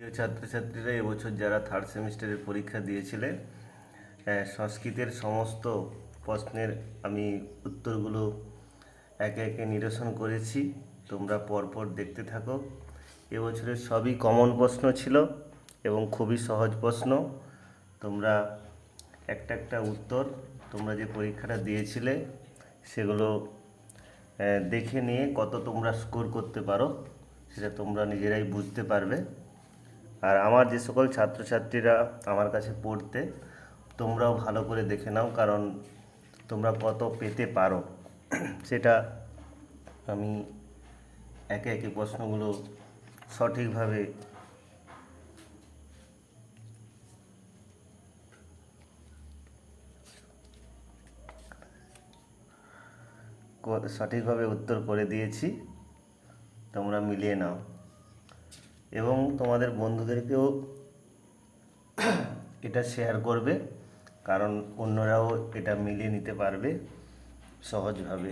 প্রিয় ছাত্রছাত্রীরা এবছর যারা থার্ড সেমিস্টারের পরীক্ষা দিয়েছিলে হ্যাঁ, সংস্কৃতের সমস্ত প্রশ্নের আমি উত্তরগুলো একে একে নিরসন করেছি। তোমরা পরপর দেখতে থাকো। এবছরের সবই কমন প্রশ্ন ছিল এবং খুবই সহজ প্রশ্ন। তোমরা একটা একটা উত্তর তোমরা যে পরীক্ষাটা দিয়েছিলে সেগুলো দেখে নিয়ে কত তোমরা স্কোর করতে পারো সেটা তোমরা নিজেরাই বুঝতে পারবে। আর আমার যে সকল ছাত্রছাত্রীরা আমার কাছে পড়তে, তোমরাও ভালো করে দেখে নাও, কারণ তোমরা কত পেতে পারো। সেটা আমি একে একে প্রশ্নগুলো সঠিকভাবে সঠিকভাবে উত্তর করে দিয়েছি। তোমরা মিলিয়ে নাও। এবং তোমাদের বন্ধুদেরকেও এটা শেয়ার করবে কারণ অন্যরাও এটা মিলিয়ে নিতে পারবে সহজভাবে।